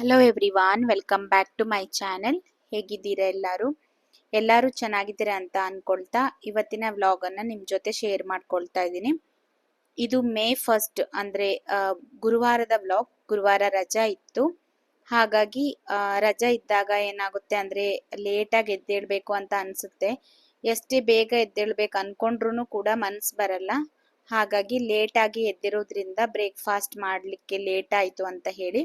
Hello everyone welcome back to my channel ಹೇಗಿದ್ದೀರಾ ಎಲ್ಲರೂ? ಎಲ್ಲರೂ ಚೆನ್ನಾಗಿದ್ದೀರಾ ಅಂತ ಅಂದ್ಕೊಳ್ತಾ ಇವತ್ತಿನ ವ್ಲಾಗನ್ನು ನಿಮ್ಮ ನಿಮ್ ಜೊತೆ ಶೇರ್ ಮಾಡ್ಕೊಳ್ತಾ ಇದ್ದೀನಿ. ಇದು ಮೇ ಫಸ್ಟ್ ಅಂದರೆ ಗುರುವಾರದ ವ್ಲಾಗ್ ಗುರುವಾರ ರಜಾ ಇತ್ತು. ಹಾಗಾಗಿ ರಜಾ ಇದ್ದಾಗ ಏನಾಗುತ್ತೆ ಅಂದರೆ ಲೇಟಾಗಿ ಎದ್ದೇಳಬೇಕು ಅಂತ ಅನಿಸುತ್ತೆ. ಎಷ್ಟೇ ಬೇಗ ಎದ್ದೇಳ್ಬೇಕು ಅಂದ್ಕೊಂಡ್ರೂ ಕೂಡ ಮನಸ್ಸು ಬರಲ್ಲ. ಹಾಗಾಗಿ ಲೇಟಾಗಿ ಎದ್ದಿರೋದ್ರಿಂದ ಬ್ರೇಕ್ಫಾಸ್ಟ್ ಮಾಡಲಿಕ್ಕೆ ಲೇಟ್ ಆಯಿತು ಅಂತ ಹೇಳಿ.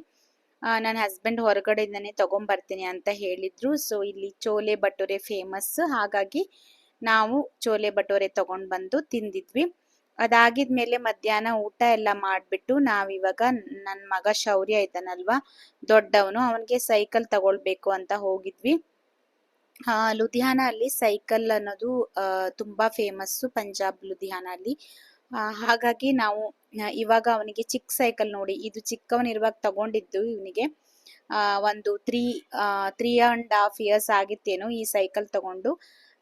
ನನ್ನ ಹಸ್ಬೆಂಡ್ ಹೊರಗಡೆಯಿಂದನೇ ತಗೊಂಬರ್ತೀನಿ ಅಂತ ಹೇಳಿದ್ರು. ಸೊ ಇಲ್ಲಿ ಚೋಲೆ ಬಟೋರೆ ಫೇಮಸ್ ಹಾಗಾಗಿ ನಾವು ಚೋಲೆ ಬಟೋರೆ ತಗೊಂಡ್ ಬಂದು ತಿಂದಿದ್ವಿ. ಅದಾಗಿದ್ಮೇಲೆ ಮಧ್ಯಾಹ್ನ ಊಟ ಎಲ್ಲ ಮಾಡ್ಬಿಟ್ಟು ನಾವಿವಾಗ ನನ್ನ ಮಗ ಶೌರ್ಯ ಇದ್ದಾನಲ್ವಾ ದೊಡ್ಡವನು ಅವನಿಗೆ ಸೈಕಲ್ ತಗೊಳ್ಬೇಕು ಅಂತ ಹೋಗಿದ್ವಿ. ಆ, ಲುಧಿಯಾನ ಅಲ್ಲಿ ಸೈಕಲ್ ಅನ್ನೋದು ತುಂಬಾ ಫೇಮಸ್ಸು ಪಂಜಾಬ್ ಲುಧಿಯಾನ ಅಲ್ಲಿ. ಹಾಗಾಗಿ ನಾವು ಇವಾಗ ಅವನಿಗೆ ಚಿಕ್ಕ ಸೈಕಲ್ ನೋಡಿ. ಇದು ಚಿಕ್ಕವನಿರುವಾಗ ತಗೊಂಡಿದ್ದು ಇವನಿಗೆ. ಒಂದು three three and half years ಆಗಿತ್ತೇನೋ ಈ ಸೈಕಲ್ ತಗೊಂಡು.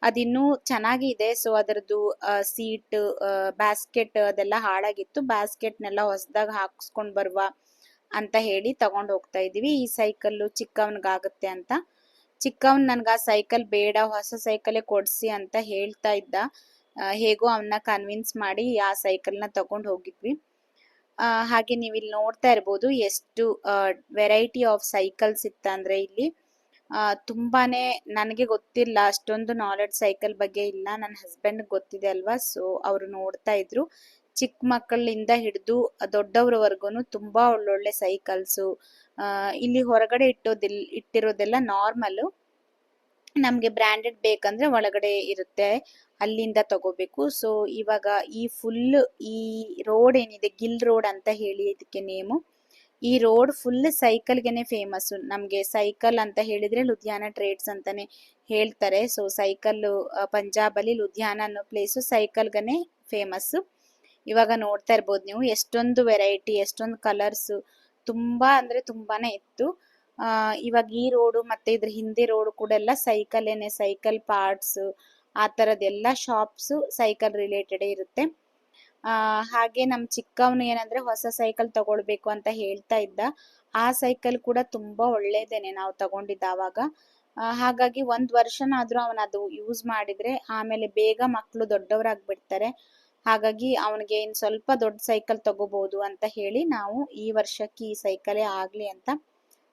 ಅದಿನ್ನೂ ಚೆನ್ನಾಗಿದೆ ಸೊ ಅದರದ್ದು ಸೀಟ್ ಬ್ಯಾಸ್ಕೆಟ್ ಅದೆಲ್ಲ ಹಾಳಾಗಿತ್ತು. ಬ್ಯಾಸ್ಕೆಟ್ನೆಲ್ಲ ಹೊಸದಾಗ ಹಾಕ್ಸ್ಕೊಂಡ್ ಬರುವ ಅಂತ ಹೇಳಿ ತಗೊಂಡ್ ಹೋಗ್ತಾ ಇದೀವಿ ಈ ಸೈಕಲ್ಲು ಚಿಕ್ಕವನಿಗಾಗುತ್ತೆ ಅಂತ. ಚಿಕ್ಕವನ್ ನನ್ಗ ಆ ಸೈಕಲ್ ಬೇಡ, ಹೊಸ ಸೈಕಲೇ ಕೊಡ್ಸಿ ಅಂತ ಹೇಳ್ತಾ ಇದ್ದ. ಹೇಗೋ ಅವನ್ನ ಕನ್ವಿನ್ಸ್ ಮಾಡಿ ಆ ಸೈಕಲ್ನ ತಗೊಂಡು ಹೋಗಿದ್ವಿ. ಹಾಗೆ ನೀವು ಇಲ್ಲಿ ನೋಡ್ತಾ ಇರ್ಬೋದು ಎಷ್ಟು ವೆರೈಟಿ ಆಫ್ ಸೈಕಲ್ಸ್ ಇತ್ತಂದ್ರೆ ಇಲ್ಲಿ. ತುಂಬಾನೇ ನನಗೆ ಗೊತ್ತಿಲ್ಲ, ಅಷ್ಟೊಂದು ನಾಲೆಡ್ಜ್ ಸೈಕಲ್ ಬಗ್ಗೆ ಇಲ್ಲ ನನ್ನ ಹಸ್ಬೆಂಡ್ ಗೊತ್ತಿದೆ ಅಲ್ವಾ? ಸೊ ಅವರು ನೋಡ್ತಾ ಇದ್ರು. ಚಿಕ್ಕ ಮಕ್ಕಳಿಂದ ಹಿಡಿದು ದೊಡ್ಡವ್ರವರೆಗೂ ತುಂಬಾ ಒಳ್ಳೊಳ್ಳೆ ಸೈಕಲ್ಸು ಇಲ್ಲಿ ಹೊರಗಡೆ ಇಟ್ಟೋದಿಲ್, ಇಟ್ಟಿರೋದೆಲ್ಲ ನಾರ್ಮಲ್ ನಮ್ಗೆ ಬ್ರ್ಯಾಂಡೆಡ್ ಬೇಕಂದ್ರೆ ಒಳಗಡೆ ಇರುತ್ತೆ, ಅಲ್ಲಿಂದ ತಗೋಬೇಕು. ಸೊ ಇವಾಗ ಈ ಫುಲ್ ಈ ರೋಡ್ ಏನಿದೆ ಗಿಲ್ ರೋಡ್ ಅಂತ ಹೇಳಿ ಇದಕ್ಕೆ ನೇಮು ಈ ರೋಡ್ ಫುಲ್ ಸೈಕಲ್ಗೆನೆ ಫೇಮಸ್ ನಮಗೆ ಸೈಕಲ್ ಅಂತ ಹೇಳಿದ್ರೆ ಲುಧಿಯಾನ ಟ್ರೇಡ್ಸ್ ಅಂತಾನೆ ಹೇಳ್ತಾರೆ. ಸೊ ಸೈಕಲ್ ಪಂಜಾಬ್ ಅಲ್ಲಿ ಲುಧಿಯಾನ ಅನ್ನೋ ಪ್ಲೇಸು ಸೈಕಲ್ಗನೆ ಫೇಮಸ್ ಇವಾಗ ನೋಡ್ತಾ ಇರ್ಬೋದು ನೀವು, ಎಷ್ಟೊಂದು ವೆರೈಟಿ ಎಷ್ಟೊಂದು ಕಲರ್ಸ್ ತುಂಬಾ ಅಂದ್ರೆ ತುಂಬಾನೇ ಇತ್ತು. ಆ, ಇವಾಗ ಈ ರೋಡು ಮತ್ತೆ ಇದ್ರ ಹಿಂದೆ ರೋಡ್ ಕೂಡ ಎಲ್ಲ ಸೈಕಲ್ ಏನೇ ಸೈಕಲ್ ಪಾರ್ಟ್ಸ್ ಆ ತರದೆಲ್ಲ ಶಾಪ್ಸ್ ಸೈಕಲ್ ರಿಲೇಟೆಡ್ ಇರುತ್ತೆ. ಆ, ಹಾಗೆ ನಮ್ ಚಿಕ್ಕವನು ಏನಂದ್ರೆ ಹೊಸ ಸೈಕಲ್ ತಗೊಳ್ಬೇಕು ಅಂತ ಹೇಳ್ತಾ ಇದ್ದ. ಆ ಸೈಕಲ್ ಕೂಡ ತುಂಬಾ ಒಳ್ಳೇದೇನೆ ನಾವು ತಗೊಂಡಿದ್ದ ಅವಾಗ. ಹಾಗಾಗಿ ಒಂದ್ ವರ್ಷನಾದ್ರೂ ಅವನ ಅದು ಯೂಸ್ ಮಾಡಿದ್ರೆ ಆಮೇಲೆ ಬೇಗ ಮಕ್ಕಳು ದೊಡ್ಡವರಾಗ್ಬಿಡ್ತಾರೆ. ಹಾಗಾಗಿ ಅವನಿಗೆ ಇನ್ ಸ್ವಲ್ಪ ದೊಡ್ಡ ಸೈಕಲ್ ತಗೋಬಹುದು ಅಂತ ಹೇಳಿ ನಾವು ಈ ವರ್ಷಕ್ಕೆ ಈ ಸೈಕಲೇ ಆಗ್ಲಿ ಅಂತ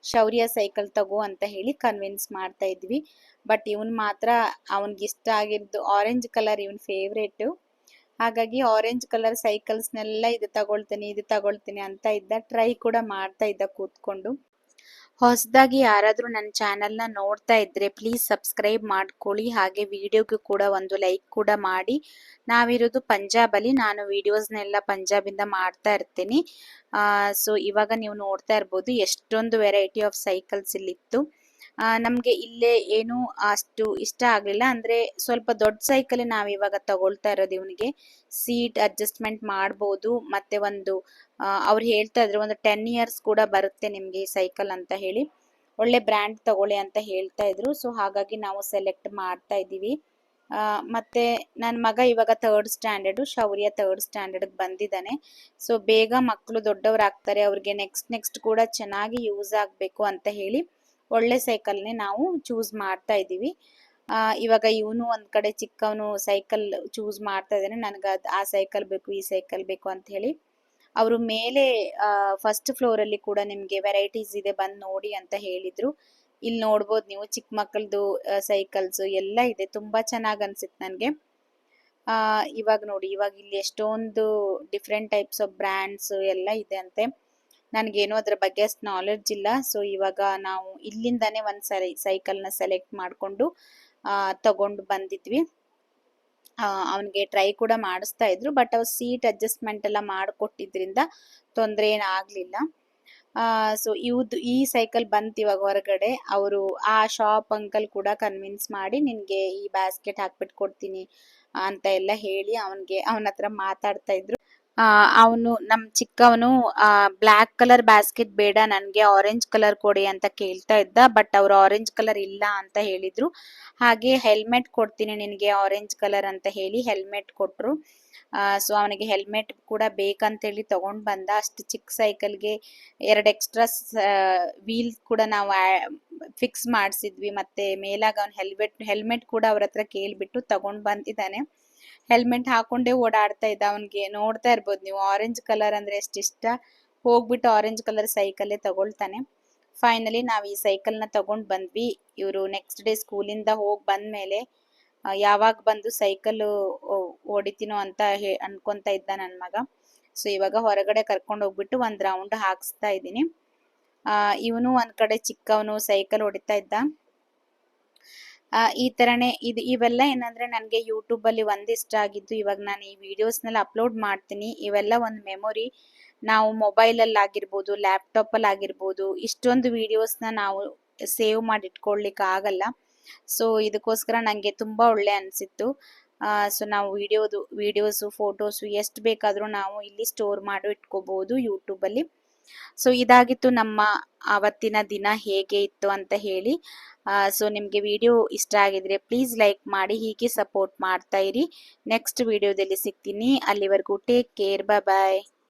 ಶೌರ್ಯ ಸೈಕಲ್ ತಗೋ ಅಂತ ಹೇಳಿ ಕನ್ವಿನ್ಸ್ ಮಾಡ್ತಾ ಇದ್ವಿ. ಬಟ್ ಇವನ್ ಮಾತ್ರ ಅವನ್ಗೆ ಇಷ್ಟ ಆಗಿದ್ದು ಆರೆಂಜ್ ಕಲರ್ ಇವನ್ ಫೇವ್ರೇಟ್ ಹಾಗಾಗಿ ಆರೆಂಜ್ ಕಲರ್ ಸೈಕಲ್ಸ್ನೆಲ್ಲ ಇದು ತಗೊಳ್ತೀನಿ ಇದು ತಗೊಳ್ತೀನಿ ಅಂತ ಇದ್ದ ಟ್ರೈ ಕೂಡ ಮಾಡ್ತಾ ಇದ್ದ ಕೂತ್ಕೊಂಡು. ಹೊಸದಾಗಿ ಯಾರಾದರೂ ನನ್ನ ಚಾನಲ್ನ ನೋಡ್ತಾ ಇದ್ರೆ ಪ್ಲೀಸ್ ಸಬ್ಸ್ಕ್ರೈಬ್ ಮಾಡ್ಕೊಳ್ಳಿ. ಹಾಗೆ ವಿಡಿಯೋಗೂ ಕೂಡ ಒಂದು ಲೈಕ್ ಕೂಡ ಮಾಡಿ. ನಾವಿರೋದು ಪಂಜಾಬಲ್ಲಿ. ನಾನು ವೀಡಿಯೋಸ್ನೆಲ್ಲ ಪಂಜಾಬಿಂದ ಮಾಡ್ತಾ ಇರ್ತೀನಿ. ಸೊ ಇವಾಗ ನೀವು ನೋಡ್ತಾ ಇರ್ಬೋದು ಎಷ್ಟೊಂದು ವೆರೈಟಿ ಆಫ್ ಸೈಕಲ್ಸ್ ಇಲ್ಲಿತ್ತು. ನಮಗೆ ನಮ್ಗೆ ಇಲ್ಲೇ ಏನು ಅಷ್ಟು ಇಷ್ಟ ಆಗಲಿಲ್ಲ. ಅಂದ್ರೆ ಸ್ವಲ್ಪ ದೊಡ್ಡ ಸೈಕಲ್ ನಾವು ಇವಾಗ ತಗೊಳ್ತಾ ಇರೋದು ಇವನಿಗೆ. ಸೀಟ್ ಅಡ್ಜಸ್ಟ್ಮೆಂಟ್ ಮಾಡ್ಬೋದು. ಮತ್ತೆ ಒಂದು ಅವ್ರು ಹೇಳ್ತಾ ಇದ್ರು ಒಂದು ಟೆನ್ ಇಯರ್ಸ್ ಕೂಡ ಬರುತ್ತೆ ನಿಮಗೆ ಈ ಸೈಕಲ್ ಅಂತ ಹೇಳಿ. ಒಳ್ಳೆ ಬ್ರ್ಯಾಂಡ್ ತಗೊಳ್ಳಿ ಅಂತ ಹೇಳ್ತಾ ಇದ್ರು. ಸೊ ಹಾಗಾಗಿ ನಾವು ಸೆಲೆಕ್ಟ್ ಮಾಡ್ತಾ ಇದೀವಿ ಮತ್ತೆ ನನ್ನ ಮಗ ಇವಾಗ third standard Shaurya third standard ಬಂದಿದ್ದಾನೆ. ಸೊ ಬೇಗ ಮಕ್ಕಳು ದೊಡ್ಡವರಾಗ್ತಾರೆ ಅವ್ರಿಗೆ ನೆಕ್ಸ್ಟ್ ನೆಕ್ಸ್ಟ್ ಕೂಡ ಚೆನ್ನಾಗಿ ಯೂಸ್ ಆಗಬೇಕು ಅಂತ ಹೇಳಿ ಒಳ್ಳೆ ಸೈಕಲ್ನೇ ನಾವು ಚೂಸ್ ಮಾಡ್ತಾ ಇದೀವಿ ಆ, ಇವಾಗ ಇವನು ಒಂದು ಕಡೆ ಚಿಕ್ಕವನು ಸೈಕಲ್ ಚೂಸ್ ಮಾಡ್ತಾ ಇದ್ದಾನೆ. ನನಗೆ ಅದು ಆ ಸೈಕಲ್ ಬೇಕು ಈ ಸೈಕಲ್ ಬೇಕು ಅಂತ ಹೇಳಿ. ಅವರು ಮೇಲೆ ಫಸ್ಟ್ ಫ್ಲೋರ್ ಅಲ್ಲಿ ಕೂಡ ನಿಮ್ಗೆ ವೆರೈಟೀಸ್ ಇದೆ ಬಂದ್ ನೋಡಿ ಅಂತ ಹೇಳಿದ್ರು. ಇಲ್ಲಿ ನೋಡ್ಬೋದು ನೀವು ಚಿಕ್ಕ ಮಕ್ಕಳದು ಸೈಕಲ್ಸ್ ಎಲ್ಲ ಇದೆ. ತುಂಬಾ ಚೆನ್ನಾಗಿ ಅನಿಸುತ್ತೆ ನನಗೆ. ಇವಾಗ ನೋಡಿ, ಇವಾಗ ಇಲ್ಲಿ ಎಷ್ಟೊಂದು ಡಿಫ್ರೆಂಟ್ ಟೈಪ್ಸ್ ಆಫ್ ಬ್ರ್ಯಾಂಡ್ಸ್ ಎಲ್ಲ ಇದೆ ಅಂತೆ. ನನಗೇನು ಅದ್ರ ಬಗ್ಗೆ ಅಷ್ಟು ನಾಲೆಡ್ಜ್ ಇಲ್ಲ. ಸೊ ಇವಾಗ ನಾವು ಇಲ್ಲಿಂದಾನೇ ಒಂದು ಸರಿ ಸೈಕಲ್ನ ಸೆಲೆಕ್ಟ್ ಮಾಡ್ಕೊಂಡು ತಗೊಂಡು ಬಂದಿದ್ವಿ. ಅವನಿಗೆ ಟ್ರೈ ಕೂಡ ಮಾಡಿಸ್ತಾ ಇದ್ರು ಬಟ್ ಅವ್ರು ಸೀಟ್ ಅಡ್ಜಸ್ಟ್ಮೆಂಟ್ ಎಲ್ಲ ಮಾಡಿಕೊಟ್ಟಿದ್ರಿಂದ ತೊಂದರೆ ಏನು ಆಗಲಿಲ್ಲ. ಸೊ ಇವ್ದು, ಈ ಸೈಕಲ್ ಬಂತು ಇವಾಗ ಹೊರಗಡೆ. ಅವರು ಆ ಶಾಪ್ ಅಂಕಲ್ ಕೂಡ ಕನ್ವಿನ್ಸ್ ಮಾಡಿ ನಿನಗೆ ಈ ಬ್ಯಾಸ್ಕೆಟ್ ಹಾಕ್ಬಿಟ್ಟು ಕೊಡ್ತೀನಿ ಅಂತ ಎಲ್ಲ ಹೇಳಿ ಅವನಿಗೆ, ಅವನ ಹತ್ರ ಮಾತಾಡ್ತಾ ಇದ್ರು. ಅವನು, ನಮ್ ಚಿಕ್ಕವನು, ಆ ಬ್ಲ್ಯಾಕ್ ಕಲರ್ ಬ್ಯಾಸ್ಕೆಟ್ ಬೇಡ, ನನ್ಗೆ ಆರೆಂಜ್ ಕಲರ್ ಕೊಡಿ ಅಂತ ಕೇಳ್ತಾ ಇದ್ದ ಬಟ್ ಅವ್ರು ಆರೆಂಜ್ ಕಲರ್ ಇಲ್ಲ ಅಂತ ಹೇಳಿದ್ರು. ಹಾಗೆ ಹೆಲ್ಮೆಟ್ ಕೊಡ್ತೀನಿ ನಿನಗೆ ಆರೆಂಜ್ ಕಲರ್ ಅಂತ ಹೇಳಿ ಹೆಲ್ಮೆಟ್ ಕೊಟ್ರು. ಸೊ ಅವನಿಗೆ ಹೆಲ್ಮೆಟ್ ಕೂಡ ಬೇಕಂತೇಳಿ ತಗೊಂಡ್ ಬಂದ. ಅಷ್ಟು ಚಿಕ್ಕ ಸೈಕಲ್ಗೆ ಎರಡು ಎಕ್ಸ್ಟ್ರಾ ವೀಲ್ ಕೂಡ ನಾವು ಫಿಕ್ಸ್ ಮಾಡಿಸಿದ್ವಿ. ಮತ್ತೆ ಮೇಲಾಗ ಅವ್ನ ಹೆಲ್ಮೆಟ್ ಹೆಲ್ಮೆಟ್ ಕೂಡ ಅವ್ರ ಹತ್ರ ಕೇಳ್ಬಿಟ್ಟು ತಗೊಂಡ್ ಬಂದಿದ್ದಾನೆ. ಹೆಲ್ಮೆಟ್ ಹಾಕೊಂಡೇ ಓಡಾಡ್ತಾ ಇದ್ದ ಅವನಿಗೆ. ನೋಡ್ತಾ ಇರ್ಬೋದು ನೀವು ಆರೆಂಜ್ ಕಲರ್ ಅಂದ್ರೆ ಎಷ್ಟು ಇಷ್ಟ? ಹೋಗ್ಬಿಟ್ಟು ಆರೆಂಜ್ ಕಲರ್ ಸೈಕಲ್ಲೇ ತಗೊಳ್ತಾನೆ. ಫೈನಲಿ ನಾವು ಈ ಸೈಕಲ್ನ ತಗೊಂಡ್ ಬಂದ್ವಿ. ಇವರು ನೆಕ್ಸ್ಟ್ ಡೇ ಸ್ಕೂಲಿಂದ ಹೋಗಿ ಬಂದ್ಮೇಲೆ ಯಾವಾಗ ಬಂದು ಸೈಕಲ್ ಹೊಡಿತೀನೋ ಅಂತ ಹೇ, ಅನ್ಕೊಂತ ಇದ್ದ ನನ್ನ ಮಗ. ಸೊ ಇವಾಗ ಹೊರಗಡೆ ಕರ್ಕೊಂಡು ಹೋಗ್ಬಿಟ್ಟು ಒಂದು ರೌಂಡ್ ಹಾಕ್ಸ್ತಾ ಇದ್ದೀನಿ. ಇವನು ಒಂದ್ ಕಡೆ ಚಿಕ್ಕವನು ಸೈಕಲ್ ಹೊಡಿತಾ ಇದ್ದ. ಈ ತರನೇ ಇದು ಇವೆಲ್ಲ ಏನಂದ್ರೆ ನನಗೆ ಯೂಟ್ಯೂಬ್ ಅಲ್ಲಿ ಒಂದಿಷ್ಟ ಆಗಿದ್ದು, ಇವಾಗ ನಾನು ಈ ವಿಡಿಯೋಸ್ನೆಲ್ಲ ಅಪ್ಲೋಡ್ ಮಾಡ್ತೀನಿ. ಇವೆಲ್ಲ ಒಂದು ಮೆಮೊರಿ ನಾವು ಮೊಬೈಲ್ ಅಲ್ಲಿ ಆಗಿರ್ಬೋದು ಲ್ಯಾಪ್ಟಾಪಲ್ಲಿ ಆಗಿರ್ಬೋದು, ಇಷ್ಟೊಂದು ವಿಡಿಯೋಸ್ನ ನಾವು ಸೇವ್ ಮಾಡಿ ಇಟ್ಕೊಳ್ಲಿಕ್ಕೆ ಆಗಲ್ಲ. ಸೊ ಇದಕ್ಕೋಸ್ಕರ ನನಗೆ ತುಂಬಾ ಒಳ್ಳೆ ಅನ್ಸಿತ್ತು. ಸೊ ನಾವು ವಿಡಿಯೋದು ವಿಡಿಯೋಸು ಫೋಟೋಸು ಎಷ್ಟು ಬೇಕಾದರೂ ನಾವು ಇಲ್ಲಿ ಸ್ಟೋರ್ ಮಾಡಿ ಇಟ್ಕೋಬೋದು ಯೂಟ್ಯೂಬ್ ಅಲ್ಲಿ. ಸೊ ಇದಾಗಿತ್ತು ನಮ್ಮ ಆವತ್ತಿನ ದಿನ ಹೇಗೆ ಇತ್ತು ಅಂತ ಹೇಳಿ. ಸೊ ನಿಮಗೆ ವಿಡಿಯೋ ಇಷ್ಟ ಆಗಿದ್ರೆ ಪ್ಲೀಸ್ ಲೈಕ್ ಮಾಡಿ, ಹೀಗೆ ಸಪೋರ್ಟ್ ಮಾಡ್ತಾ ಇರಿ. ನೆಕ್ಸ್ಟ್ ವಿಡಿಯೋದಲ್ಲಿ ಸಿಗ್ತೀನಿ. ಅಲ್ಲಿವರೆಗೂ ಟೇಕ್ ಕೇರ್ ಬಾಯ್